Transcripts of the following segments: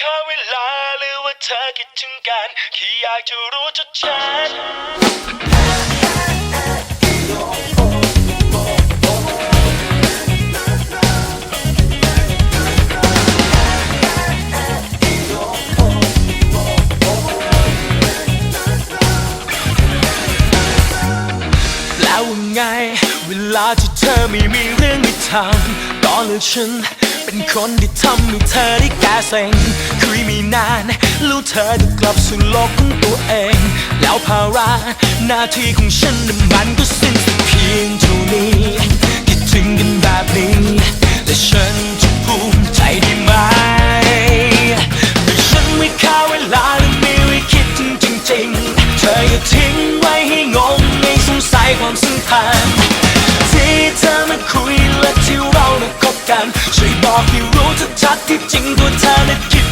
ค่าเวลาหรือว่าเธอคิดถึงกันแค่อยากจะรู้ชัดชัดแล้วว่าไง เวลาที่เธอไม่มีเรื่องให้ทำก็เลือกฉัน เป็นคนที่ทำให้เธอได้แก่เซ็งคุยไม่นานแล้วเธอจะกลับสู่โลกของตัวเอง แล้วภาระหน้าที่ของฉันนั้นมันก็สิ้นเพียงเท่านี้คิดถึงกันแบบนี้และฉันจะภูมิใจได้ไหมแต่ฉันไม่ค่าเวลาและมีไว้คิดถึงจริงๆ เธออย่าทิ้งไว้ให้งงไม่สงสัยความสัมพันธ์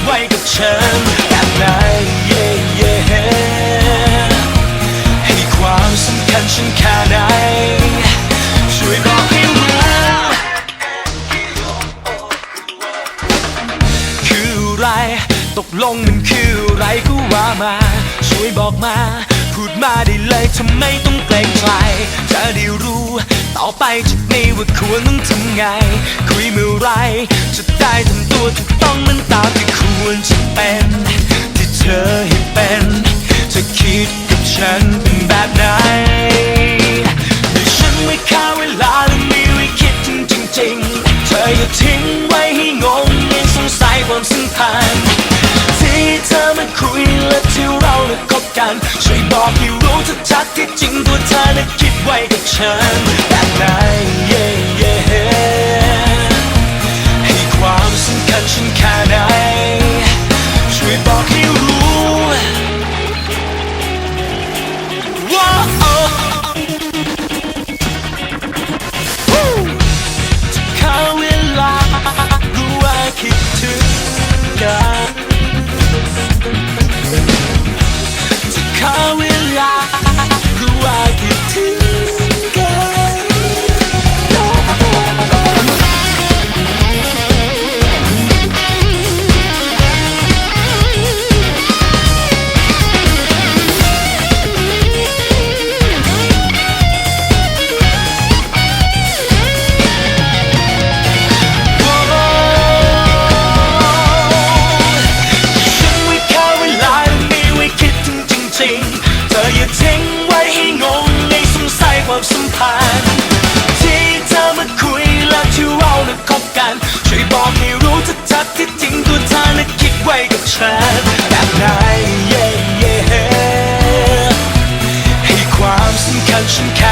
ไว้กับฉันแบบไหน yeah, yeah ให้ความสำคัญฉันแค่ไหนช่วยบอกให้รู้คืออะไร ตกลงมันคืออะไรก็ว่ามา ช่วยบอกมา พูดมาได้เลยทำไมต้องเกรงใจจะได้รู้ต่อไปจากนี้ว่าควรต้องทำไง คุยเมื่อไร จะได้ทำตัวถูกต้องมันตามที่ ควรจะเป็นที่เธอให้เป็นจะคิดกับฉันเป็นแบบไหนแต่ฉันไม่ค่าเวลาและมีไว้คิดถึงจริงๆ เธออย่าทิ้งไว้ให้งงยังสงสัยความสัมพันธ์ที่เธอมาคุยและที่เราได้คบกัน ช่วยบอกให้รู้ชัดๆที่จริงตัวเธอนั้นคิดไว้กับฉันแบบไหน ธออย่าทิ้งไว้ให้งงในสงสัยความสัมพันธ์ที่เธอมาคุยและที่เราได้คบกัน ช่วยบอกให้รู้ชัดๆที่จริงตัวเธอและคิดไว้กับฉันแบบไหน yeah, yeah ให้ความสำคัญฉันแค่ไหน